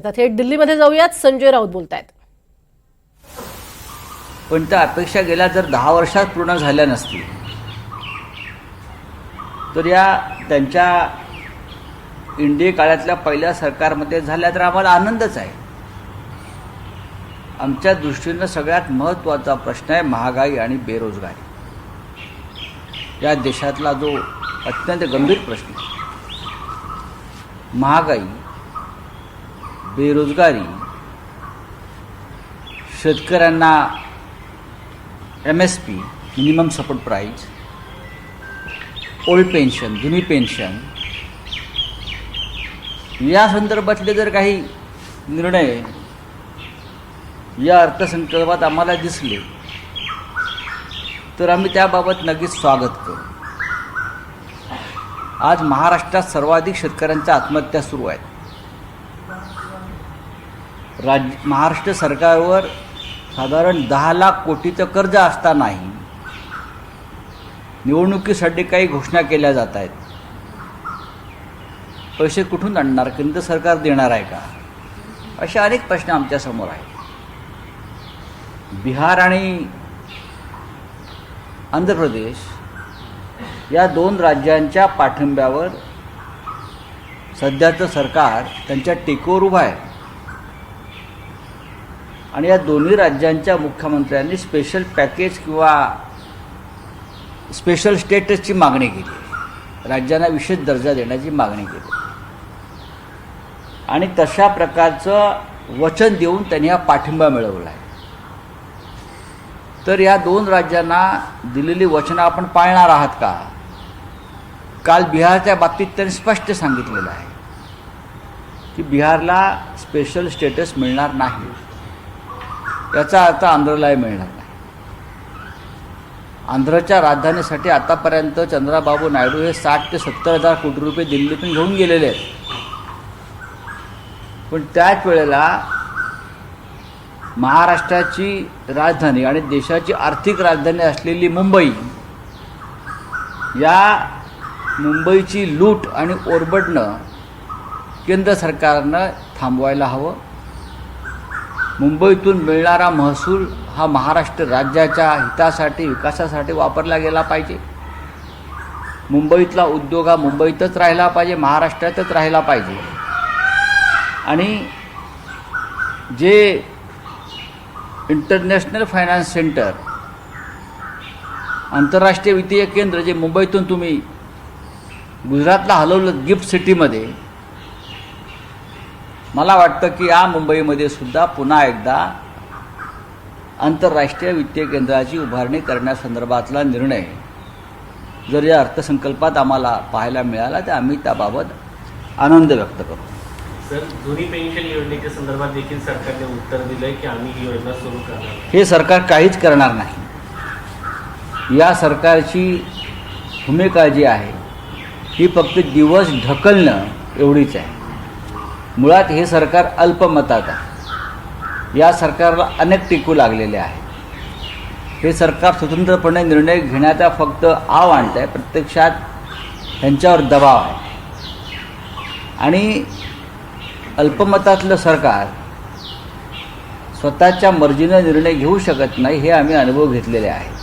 आता थेट दिल्लीमध्ये जाऊयात. संजय राऊत बोलतायत. पण त्या अपेक्षा गेल्या जर दहा वर्षात पूर्ण झाल्या नसतील तर या त्यांच्या इंडिया काळातल्या पहिल्या सरकारमध्ये झाल्या तर आम्हाला आनंदच आहे. आमच्या दृष्टीनं सगळ्यात महत्त्वाचा प्रश्न आहे महागाई आणि बेरोजगारी. या देशातला जो अत्यंत गंभीर प्रश्न आहे. महागाई बेरोजगारी. शेतकऱ्यांना M S P minimum support price old pension जुनी पेन्शन या संदर्भातले जर काही निर्णय या अर्थसंकल्पात आम्हाला दिसले तर आम्ही त्याबाबत नक्कीच स्वागत करू. आज महाराष्ट्रात सर्वाधिक शेतकऱ्यांच्या आत्महत्या सुरू आहेत. राज्य महाराष्ट्र सरकारवर साधारण दहा लाख कोटीचं कर्ज असतानाही निवडणुकीसाठी काही घोषणा केल्या जात आहेत. पैसे कुठून आणणार? केंद्र सरकार देणार आहे का? असे अनेक प्रश्न आमच्यासमोर आहेत. बिहार आणि आंध्र प्रदेश या दोन राज्यांच्या पाठिंब्यावर सध्याचं सरकार त्यांच्या टेकोवर उभं आहे. आणि या दोन्ही राज्यांच्या मुख्यमंत्र्यांनी स्पेशल पॅकेज किंवा स्पेशल स्टेटसची मागणी केली. राज्यांना विशेष दर्जा देण्याची मागणी केली. आणि तशा प्रकारचं वचन देऊन त्यांनी हा पाठिंबा मिळवला आहे तर या दोन राज्यांना दिलेली वचनं आपण पाळणार आहात का? काल बिहारच्या बाबतीत त्यांनी स्पष्ट सांगितलेलं आहे की बिहारला स्पेशल स्टेटस मिळणार नाही. याचा अर्थ आंध्रलाही मिळणार नाही. आंध्रच्या राजधानीसाठी आतापर्यंत चंद्राबाबू नायडू हे साठ ते सत्तर हजार कोटी रुपये दिल्लीतून घेऊन गेलेले आहेत. पण त्याच वेळेला महाराष्ट्राची राजधानी आणि देशाची आर्थिक राजधानी असलेली मुंबई या मुंबईची लूट आणि ओरबडणं केंद्र सरकारनं थांबवायला हवं. मुंबईतून मिळणारा महसूल हा महाराष्ट्र राज्याच्या हितासाठी विकासासाठी वापरला गेला पाहिजे. मुंबईतला उद्योग हा मुंबईतच राहिला पाहिजे महाराष्ट्रातच राहिला पाहिजे. आणि जे इंटरनॅशनल फायनान्स सेंटर आंतरराष्ट्रीय वित्तीय केंद्र जे मुंबईतून तुम्ही गुजरातला हलवलं गिफ्ट सिटीमध्ये मला वाटतं की या मुंबईमध्ये सुद्धा पुन्हा एकदा आंतरराष्ट्रीय वित्तीय केंद्राची उभारणी करण्यासंदर्भातला निर्णय जर या अर्थसंकल्पात आम्हाला पाहायला मिळाला तर आम्ही त्याबाबत आनंद व्यक्त करू सर जुनी पेन्शन योजनेच्या संदर्भात देखील सरकारने उत्तर दिलंय की आम्ही ही योजना सुरू करणार. हे सरकार काहीच करणार नाही. या सरकारची भूमिका जी आहे ही फक्त दिवस ढकलणं एवढीच आहे. मुळात हे सरकार अल्पमतात आहे. या सरकारला अनेक टिकू लागलेले आहे हे सरकार स्वतंत्रपणे निर्णय घेण्याचा फक्त आव आणत आहे प्रत्यक्षात त्यांच्यावर दबाव आहे. आणि अल्पमतातलं सरकार स्वतःच्या मर्जीनं निर्णय घेऊ शकत नाही हे आम्ही अनुभव घेतलेले आहे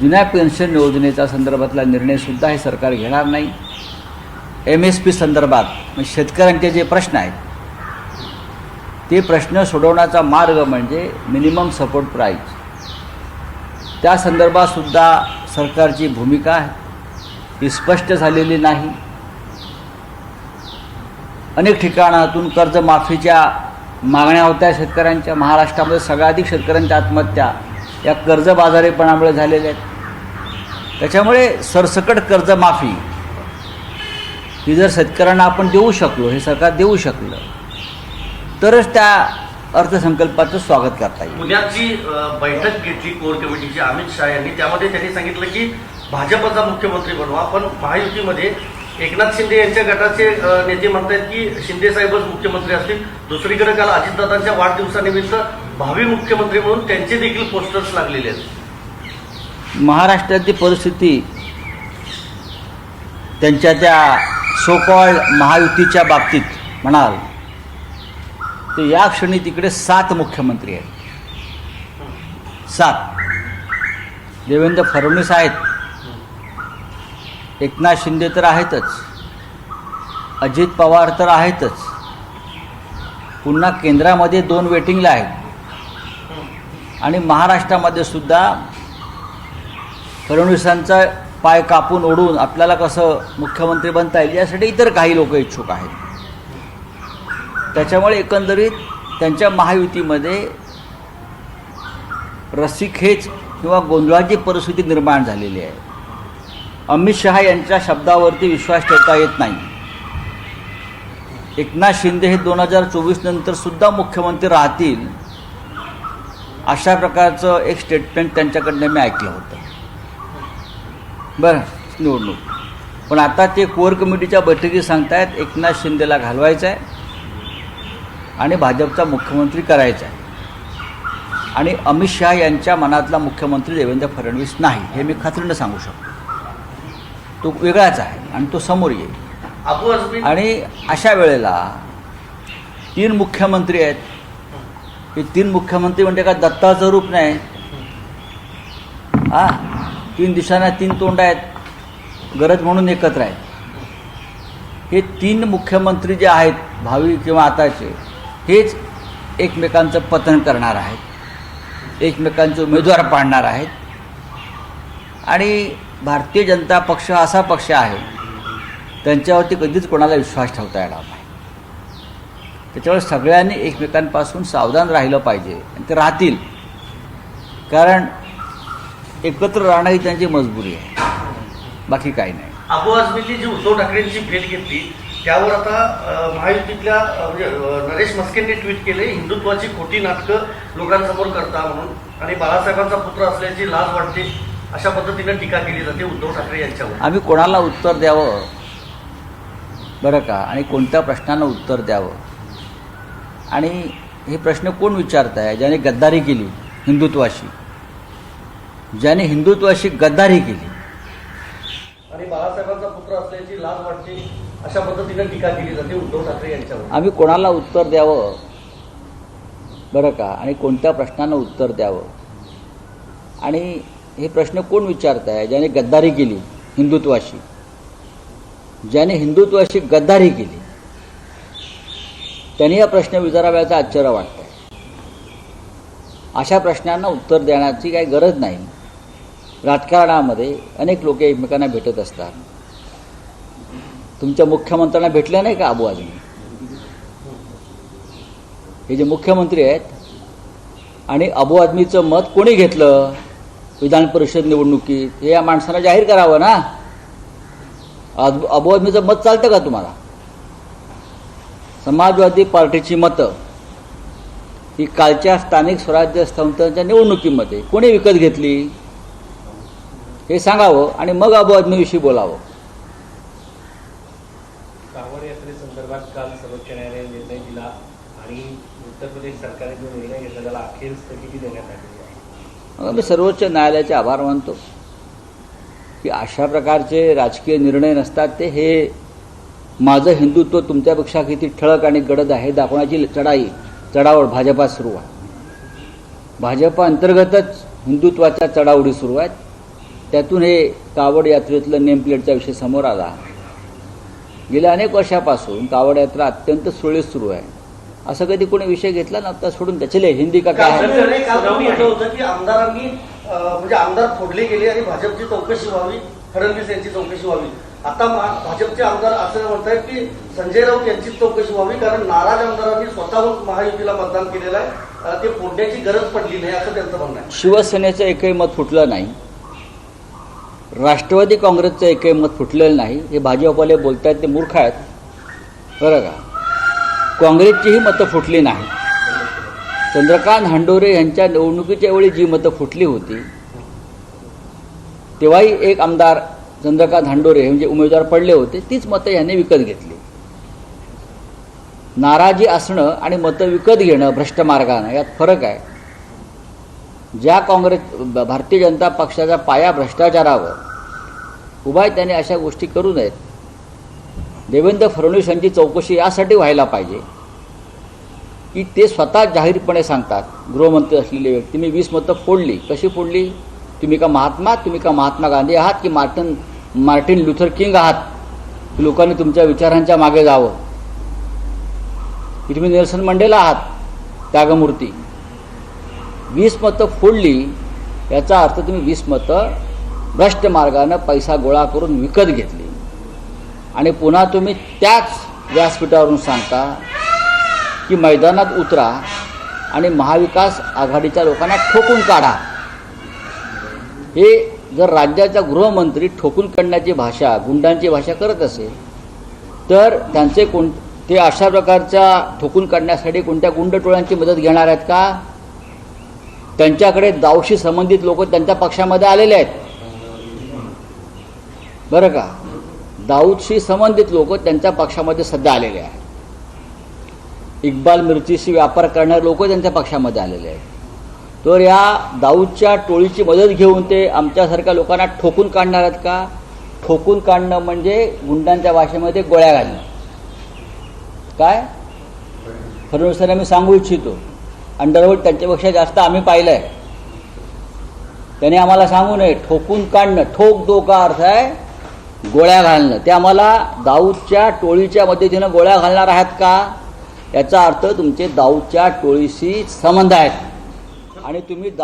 जुन्या पेन्शन योजनेचा संदर्भातला निर्णयसुद्धा हे सरकार घेणार नाही. एम एस पी संदर्भात म्हणजे शेतकऱ्यांचे जे प्रश्न आहेत ते प्रश्न सोडवण्याचा मार्ग म्हणजे मिनिमम सपोर्ट प्राईज त्या संदर्भातसुद्धा सरकारची भूमिका ही स्पष्ट झालेली नाही. अनेक ठिकाणातून कर्जमाफीच्या मागण्या होत्या शेतकऱ्यांच्या. महाराष्ट्रामध्ये सगळ्याधिक शेतकऱ्यांच्या आत्महत्या या कर्जबाजारीपणामुळे झालेल्या आहेत. त्याच्यामुळे सरसकट कर्जमाफी ही जर शेतकऱ्यांना आपण देऊ शकलो हे सरकार देऊ शकलं तरच त्या अर्थसंकल्पाचं स्वागत करता येईल. जी अ, बैठक घेतली कोर कमिटीची अमित शहा यांनी त्यामध्ये त्यांनी सांगितलं की भाजपचा मुख्यमंत्री बनवा पण महायुतीमध्ये एकनाथ शिंदे यांच्या गटाचे नेते म्हणतात की शिंदे साहेबच मुख्यमंत्री असतील. दुसरीकडे काल अजितदादांच्या वाढदिवसानिमित्त भावी मुख्यमंत्री म्हणून त्यांचे देखील पोस्टर्स लागलेले आहेत. महाराष्ट्राची परिस्थिती त्यांच्या त्या सोकॉल महायुतीच्या बाबतीत म्हणाल तर या क्षणी तिकडे सात मुख्यमंत्री आहेत. सात. देवेंद्र फडणवीस आहेत. एकनाथ शिंदे तर आहेतच. अजित पवार तर आहेतच. पुन्हा केंद्रामध्ये दोन वेटिंगला आहेत. आणि महाराष्ट्रामध्ये सुद्धा फडणवीसांचा पाय कापून ओढून आपल्याला कसं मुख्यमंत्री बनता येईल यासाठी इतर काही लोक इच्छुक आहेत. त्याच्यामुळे एकंदरीत त्यांच्या महायुतीमध्ये रस्सीखेच किंवा गोंधळाची परिस्थिती निर्माण झालेली आहे. अमित शहा यांच्या शब्दावरती विश्वास ठेवता येत नाही. एकनाथ शिंदे हे दोन हजार चोवीस नंतर सुद्धा मुख्यमंत्री राहतील अशा प्रकारचं एक स्टेटमेंट त्यांच्याकडनं मी ऐकलं होतं. बरं. निवडणूक. पण आता ते कोर कमिटीच्या बैठकीत सांगतायत एकनाथ शिंदेला घालवायचं आहे आणि भाजपचा मुख्यमंत्री करायचा आहे आणि अमित शहा यांच्या मनातला मुख्यमंत्री देवेंद्र फडणवीस नाही हे मी खात्रीनं सांगू शकतो. तो वेगळाच आहे आणि तो समोर येईल. आणि अशा वेळेला तीन मुख्यमंत्री आहेत. हे तीन मुख्यमंत्री म्हणजे का दत्ताचं रूप नाही? हा? तीन दिशांना तीन तोंड आहेत. गरज म्हणून एकत्र आहेत. हे तीन मुख्यमंत्री जे आहेत भावी किंवा आताचे हेच एकमेकांचं पतन करणार आहेत. एकमेकांचे उमेदवार पाडणार आहेत. आणि भारतीय जनता पक्ष असा पक्ष आहे त्यांच्यावरती कधीच कोणाला विश्वास ठेवता येणार नाही. त्याच्यामुळे सगळ्यांनी एकमेकांपासून सावधान राहिलं पाहिजे आणि ते राहतील. कारण एकत्र राहणं ही त्यांची मजबुरी आहे. बाकी काही नाही. अबू आझमींनी जी उद्धव ठाकरेंची भेट घेतली त्यावर आता महायुतीतल्या म्हणजे नरेश मस्केंनी ट्विट केले हिंदुत्वाची खोटी नाटकं लोकांसमोर करता म्हणून. आणि बाळासाहेबांचा पुत्र असल्याची लाज वाटते अशा पद्धतीने टीका केली जाते उद्धव ठाकरे यांच्यावर. आम्ही कोणाला उत्तर द्यावं? बरं का? आणि कोणत्या प्रश्नानं उत्तर द्यावं? आणि हे प्रश्न कोण विचारत आहे ज्याने गद्दारी केली हिंदुत्वाशी? ज्याने हिंदुत्वाशी गद्दारी केली. आणि बाळासाहेबांचा पुत्र असल्याची लाज वाटते अशा पद्धतीने टीका केली जाते उद्धव ठाकरे यांच्यावर. आम्ही कोणाला उत्तर द्यावं? बरं का? आणि कोणत्या प्रश्नानं उत्तर द्यावं? आणि हे प्रश्न कोण विचारत आहे ज्याने गद्दारी केली हिंदुत्वाशी. ज्याने हिंदुत्वाशी गद्दारी केली. त्यांनी हा प्रश्न विचाराव्याचा आश्चर्य वाटतं अशा प्रश्नांना उत्तर देण्याची काही गरज नाही. राजकारणामध्ये अनेक लोक एकमेकांना भेटत असतात. तुमच्या मुख्यमंत्र्यांना भेटल्या नाही का अबू आजमी? हे जे मुख्यमंत्री आहेत आणि अबू आदमीचं मत कोणी घेतलं? विधान परिषद निवडणुकीत हे या माणसानं जाहीर करावं ना? अबू आदमीचं मत चालतं का तुम्हाला? समाजवादी पार्टीची मतं ही कालच्या स्थानिक स्वराज्य संस्थांच्या निवडणुकीमध्ये कोणी विकत घेतली? हे सांगावं आणि मग अबू आदमीविषयी बोलावं. कावड यात्रेसंदर्भात काल सर्वोच्च न्यायालयाने निर्णय दिला आणि उत्तर प्रदेश सरकारने जो निर्णय घेतला त्याला अखेर स्थगिती देण्यात आलेली आहे. मग मी सर्वोच्च न्यायालयाचे आभार मानतो की अशा प्रकारचे राजकीय निर्णय नसतात ते. हे माझं हिंदुत्व तुमच्यापेक्षा किती ठळक आणि गडद आहे दाखवण्याची चढाई चढावड भाजपात सुरू आहे. भाजपा अंतर्गतच हिंदुत्वाच्या चढावडी सुरू आहेत. त्यातून हे कावड यात्रेतलं नेमप्लेटचा विषय समोर आला. गेल्या अनेक वर्षापासून कावड यात्रा अत्यंत सुरळीत सुरू आहे. असं कधी कोणी विषय घेतला नव्हता सोडून त्याचे हिंदी का काय? आमदारांनी म्हणजे आमदार फोडले गेले आणि भाजपची चौकशी व्हावी फडणवीस यांची चौकशी व्हावी. आता भाजपचे आमदार असं म्हणतायत की संजय राऊत यांचीच चौकशी व्हावी कारण नाराज आमदारांनी स्वतःहून महायुतीला मतदान केलेलं आहे. ते फोडण्याची गरज पडली नाही असं त्यांचं म्हणणं आहे. शिवसेनेचं एकही मत फुटलं नाही. राष्ट्रवादी काँग्रेसचं एकही मत फुटलेलं नाही. हे भाजपवाले बोलत आहेत ते मूर्ख आहेत. बरं का? काँग्रेसचीही मतं फुटली नाही. चंद्रकांत हंडोरे यांच्या निवडणुकीच्या वेळी जी मतं फुटली होती तेव्हाही एक आमदार चंद्रकांत हंडोरे हे म्हणजे उमेदवार पडले होते तीच मतं यांनी विकत घेतली. नाराजी असणं आणि मतं विकत घेणं भ्रष्ट मार्गानं यात फरक आहे. ज्या काँग्रेस भारतीय जनता पक्षाचा पाया भ्रष्टाचारावर उभा आहे त्याने अशा गोष्टी करू नयेत. देवेंद्र फडणवीस यांची चौकशी यासाठी व्हायला पाहिजे की ते स्वतः जाहीरपणे सांगतात गृहमंत्री असलेले व्यक्ती मी वीस मतं फोडली कशी फोडली? तुम्ही का महात्मा? तुम्ही का महात्मा गांधी आहात की मार्टिन मार्टिन लुथर किंग आहात? की लोकांनी तुमच्या विचारांच्या मागे जावं? की तुम्ही नेल्सन मंडेला आहात त्यागमूर्ती. वीस मतं फोडली याचा अर्थ तुम्ही वीस मतं भ्रष्ट मार्गानं पैसा गोळा करून विकत घेतली. आणि पुन्हा तुम्ही त्याच व्यासपीठावरून सांगता की मैदानात उतरा आणि महाविकास आघाडीच्या लोकांना ठोकून काढा. हे जर राज्याचा गृहमंत्री ठोकून काढण्याची भाषा गुंडांची भाषा करत असेल तर त्यांचे कोण ते अशा प्रकारच्या ठोकून काढण्यासाठी कोणत्या गुंड टोळ्यांची मदत घेणार आहेत का? त्यांच्याकडे दावशी संबंधित लोक त्यांच्या पक्षामध्ये आलेले आहेत. बरं का? दाऊदशी संबंधित लोक त्यांच्या पक्षामध्ये सध्या आलेले आहेत. इक्बाल मिरचीशी व्यापार करणारे लोक त्यांच्या पक्षामध्ये आलेले आहेत. तर या दाऊदच्या टोळीची मदत घेऊन ते आमच्यासारख्या लोकांना ठोकून काढणार आहेत का? ठोकून काढणं म्हणजे गुंडांच्या भाषेमध्ये गोळ्या घालणं. काय? फडणवीसांना मी सांगू इच्छितो. अंडरवर्ल्ड त्यांच्यापेक्षा जास्त आम्ही पाहिलं आहे त्याने आम्हाला सांगू नये ठोकून काढणं. ठोक दो का अर्थ आहे गोळ्या घालणं. ते आम्हाला दाऊदच्या टोळीच्या मदतीनं गोळ्या घालणार आहात का? याचा अर्थ तुमचे दाऊदच्या टोळीशी संबंध आहेत. आणि तुम्ही दा